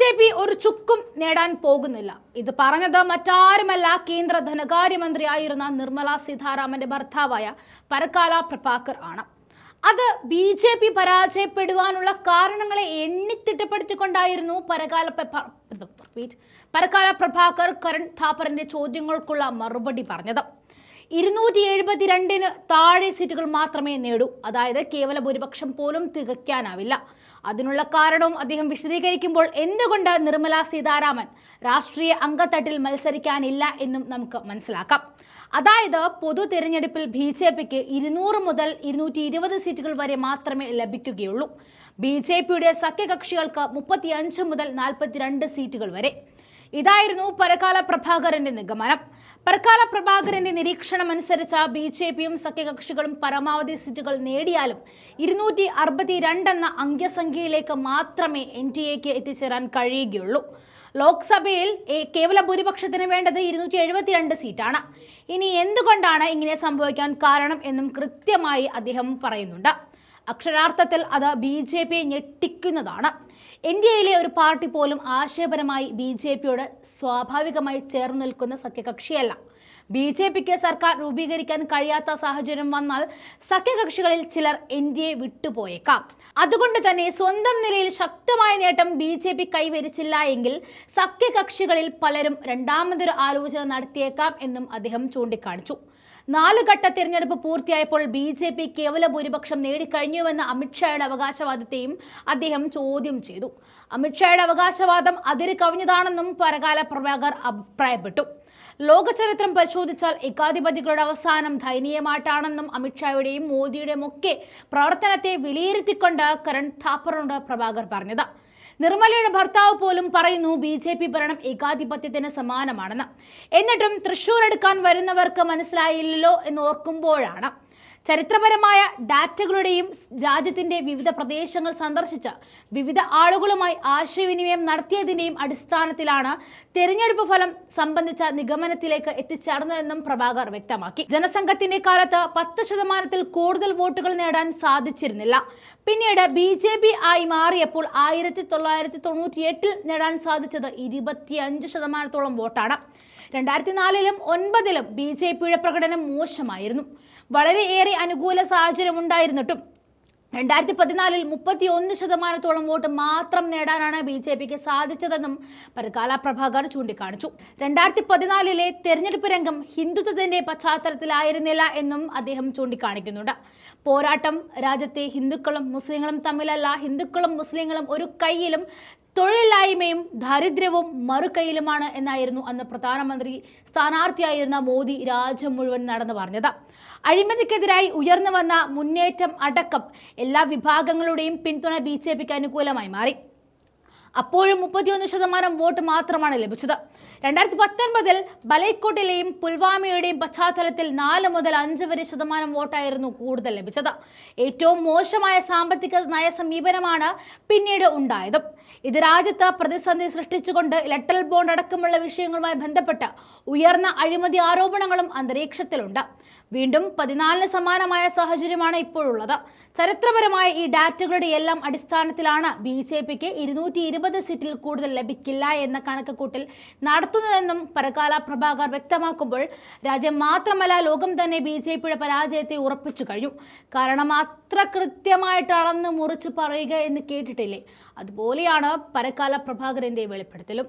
J P ഒരു ചുക്കും നേടാൻ പോകുന്നില്ല. ഇത് പറഞ്ഞത് മറ്റാരുമല്ല കേന്ദ്ര ധനകാര്യമന്ത്രിയായിരുന്ന നിർമ്മല സീതാരാമന്റെ ഭർത്താവായ പരക്കാല പ്രഭാകർ ആണ്. അത് ബി ജെ പി പരാജയപ്പെടുവാനുള്ള കാരണങ്ങളെ എണ്ണിത്തിട്ടപ്പെടുത്തിക്കൊണ്ടായിരുന്നു പരകാല പരക്കാല പ്രഭാകർ കരൺ താപ്പറിന്റെ ചോദ്യങ്ങൾക്കുള്ള മറുപടി പറഞ്ഞത്. ഇരുന്നൂറ്റി എഴുപത്തിരണ്ടിന് താഴെ സീറ്റുകൾ മാത്രമേ നേടൂ. അതായത് കേവല ഭൂരിപക്ഷം പോലും തികയ്ക്കാനാവില്ല. അതിനുള്ള കാരണവും അദ്ദേഹം വിശദീകരിക്കുമ്പോൾ എന്തുകൊണ്ട് നിർമ്മല സീതാരാമൻ രാഷ്ട്രീയ അംഗത്തട്ടിൽ മത്സരിക്കാനില്ല എന്നും നമുക്ക് മനസ്സിലാക്കാം. അതായത് പൊതു തിരഞ്ഞെടുപ്പിൽ ബി ജെ പിക്ക് ഇരുന്നൂറ് മുതൽ ഇരുന്നൂറ്റി ഇരുപത് സീറ്റുകൾ വരെ മാത്രമേ ലഭിക്കുകയുള്ളൂ. ബി ജെ പിയുടെ സഖ്യകക്ഷികൾക്ക് മുപ്പത്തിയഞ്ച് മുതൽ നാൽപ്പത്തിരണ്ട് സീറ്റുകൾ വരെ. ഇതായിരുന്നു പരകാല പ്രഭാകരന്റെ നിഗമനം. പരക്കാല പ്രഭാകരന്റെ നിരീക്ഷണം അനുസരിച്ച ബി ജെ പിയും സഖ്യകക്ഷികളും പരമാവധി സീറ്റുകൾ നേടിയാലും ഇരുന്നൂറ്റി അറുപത്തിരണ്ടെന്ന അംഗസംഖ്യയിലേക്ക് മാത്രമേ എൻ ഡി എക്ക് എത്തിച്ചേരാൻ കഴിയുകയുള്ളൂ. ലോക്സഭയിൽ കേവല ഭൂരിപക്ഷത്തിന് വേണ്ടത് ഇരുന്നൂറ്റി എഴുപത്തിരണ്ട് സീറ്റാണ്. ഇനി എന്തുകൊണ്ടാണ് ഇങ്ങനെ സംഭവിക്കാൻ കാരണം എന്നും കൃത്യമായി അദ്ദേഹം പറയുന്നുണ്ട്. അക്ഷരാർത്ഥത്തിൽ അത് ബി ഞെട്ടിക്കുന്നതാണ്. ഇന്ത്യയിലെ ഒരു പാർട്ടി പോലും ആശയപരമായി ബി ജെ പിയോട് സ്വാഭാവികമായി ചേർന്ന് നിൽക്കുന്ന സഖ്യകക്ഷിയല്ല. ബി ജെ പിക്ക് സർക്കാർ രൂപീകരിക്കാൻ കഴിയാത്ത സാഹചര്യം വന്നാൽ സഖ്യകക്ഷികളിൽ ചിലർ എ വിട്ടുപോയേക്കാം. അതുകൊണ്ട് തന്നെ സ്വന്തം നിലയിൽ ശക്തമായ നേട്ടം ബി ജെ പി കൈവരിച്ചില്ല എങ്കിൽ സഖ്യകക്ഷികളിൽ പലരും രണ്ടാമതൊരു ആലോചന നടത്തിയേക്കാം എന്നും അദ്ദേഹം ചൂണ്ടിക്കാണിച്ചു. നാല് ഘട്ട തിരഞ്ഞെടുപ്പ് പൂർത്തിയായപ്പോൾ ബി ജെ പി കേവല ഭൂരിപക്ഷം നേടിക്കഴിഞ്ഞുവെന്ന അമിത്ഷായുടെ അവകാശവാദത്തെയും അദ്ദേഹം ചോദ്യം ചെയ്തു. അമിത്ഷായുടെ അവകാശവാദം അതിര് കവിഞ്ഞതാണെന്നും പരകാല പ്രഭാകർ അഭിപ്രായപ്പെട്ടു. ലോകചരിത്രം പരിശോധിച്ചാൽ ഏകാധിപതികളുടെ അവസാനം ദയനീയമായിട്ടാണെന്നും അമിത്ഷായുടെയും മോദിയുടെയും ഒക്കെ പ്രവർത്തനത്തെ വിലയിരുത്തിക്കൊണ്ട് കരൺ താപ്പറുണ്ട് പ്രഭാകർ പറഞ്ഞത്. നിർമ്മലയുടെ ഭർത്താവ് പോലും പറയുന്നു ബി ജെ പി ഭരണം ഏകാധിപത്യത്തിന് സമാനമാണെന്ന്. എന്നിട്ടും തൃശൂർ എടുക്കാൻ വരുന്നവർക്ക് മനസ്സിലായില്ലല്ലോ എന്ന് ഓർക്കുമ്പോഴാണ് ചരിത്രപരമായ ഡാറ്റകളുടെയും രാജ്യത്തിന്റെ വിവിധ പ്രദേശങ്ങൾ സന്ദർശിച്ച വിവിധ ആളുകളുമായി ആശയവിനിമയം നടത്തിയതിന്റെയും അടിസ്ഥാനത്തിലാണ് തെരഞ്ഞെടുപ്പ് ഫലം സംബന്ധിച്ച നിഗമനത്തിലേക്ക് എത്തിച്ചേർന്നതെന്നും പ്രഭാകർ വ്യക്തമാക്കി. ജനസംഘത്തിന്റെ കാലത്ത് പത്ത് ശതമാനത്തിൽ കൂടുതൽ വോട്ടുകൾ നേടാൻ സാധിച്ചിരുന്നില്ല. പിന്നീട് ബി ജെ പി ആയി മാറിയപ്പോൾ ആയിരത്തി തൊള്ളായിരത്തി തൊണ്ണൂറ്റി എട്ടിൽ നേടാൻ സാധിച്ചത് ഇരുപത്തിയഞ്ച് ശതമാനത്തോളം വോട്ടാണ്. രണ്ടായിരത്തി നാലിലും ഒൻപതിലും ബി ജെ പിയുടെ പ്രകടനം മോശമായിരുന്നു. വളരെയേറെ അനുകൂല സാഹചര്യം ഉണ്ടായിരുന്നിട്ടും രണ്ടായിരത്തി പതിനാലിൽ മുപ്പത്തി ഒന്ന് ശതമാനത്തോളം വോട്ട് മാത്രം നേടാനാണ് ബി ജെ പിക്ക് സാധിച്ചതെന്നും പരകാല പ്രഭാകർ ചൂണ്ടിക്കാണിച്ചു. രണ്ടായിരത്തി പതിനാലിലെ തെരഞ്ഞെടുപ്പ് രംഗം ഹിന്ദുത്വത്തിന്റെ പശ്ചാത്തലത്തിലായിരുന്നില്ല എന്നും അദ്ദേഹം ചൂണ്ടിക്കാണിക്കുന്നുണ്ട്. പോരാട്ടം രാജ്യത്തെ ഹിന്ദുക്കളും മുസ്ലിങ്ങളും തമ്മിലല്ല. ഹിന്ദുക്കളും മുസ്ലിങ്ങളും ഒരു കൈയിലും തൊഴിലില്ലായ്മയും ദാരിദ്ര്യവും മറുകൈയിലുമാണ് എന്നായിരുന്നു അന്ന് പ്രധാനമന്ത്രി സ്ഥാനാർത്ഥിയായിരുന്ന മോദി രാജ്യം മുഴുവൻ നടന്നു പറഞ്ഞത്. അഴിമതിക്കെതിരായി ഉയർന്നു വന്ന മുന്നേറ്റം അടക്കം എല്ലാ വിഭാഗങ്ങളുടെയും പിന്തുണ ബി ജെ പിക്ക് അനുകൂലമായി മാറി. അപ്പോഴും മുപ്പത്തിയൊന്ന് ശതമാനം വോട്ട് മാത്രമാണ് ലഭിച്ചത്. രണ്ടായിരത്തി പത്തൊൻപതിൽ ബലൈക്കോട്ടിലെയും പുൽവാമയുടെയും പശ്ചാത്തലത്തിൽ നാല് മുതൽ അഞ്ച് വരെ ശതമാനം വോട്ടായിരുന്നു കൂടുതൽ ലഭിച്ചത്. ഏറ്റവും മോശമായ സാമ്പത്തിക നയ സമീപനമാണ് പിന്നീട് ഉണ്ടായത്. ഇത് രാജ്യത്ത് പ്രതിസന്ധി സൃഷ്ടിച്ചുകൊണ്ട് ഇലക്ട്രൽ ബോണ്ട് അടക്കമുള്ള വിഷയങ്ങളുമായി ബന്ധപ്പെട്ട് ഉയർന്ന അഴിമതി ആരോപണങ്ങളും അന്തരീക്ഷത്തിലുണ്ട്. വീണ്ടും പതിനാലിന് സമാനമായ സാഹചര്യമാണ് ഇപ്പോഴുള്ളത്. ചരിത്രപരമായ ഈ ഡാറ്റകളുടെ എല്ലാം അടിസ്ഥാനത്തിലാണ് ബി ജെ പിക്ക് ഇരുന്നൂറ്റി ഇരുപത് സീറ്റിൽ കൂടുതൽ ലഭിക്കില്ല എന്ന കണക്കുകൂട്ടൽ നടത്തുന്നതെന്നും പരകാല പ്രഭാകർ വ്യക്തമാക്കുമ്പോൾ രാജ്യം മാത്രമല്ല ലോകം തന്നെ ബി ജെ പിയുടെ പരാജയത്തെ ഉറപ്പിച്ചു കഴിഞ്ഞു. കാരണം അത്ര കൃത്യമായിട്ട് അളന്ന് മുറിച്ച് പറയുക എന്ന് കേട്ടിട്ടില്ലേ? അതുപോലെയാണ് പരക്കാല പ്രഭാകരന്റെ വെളിപ്പെടുത്തലും.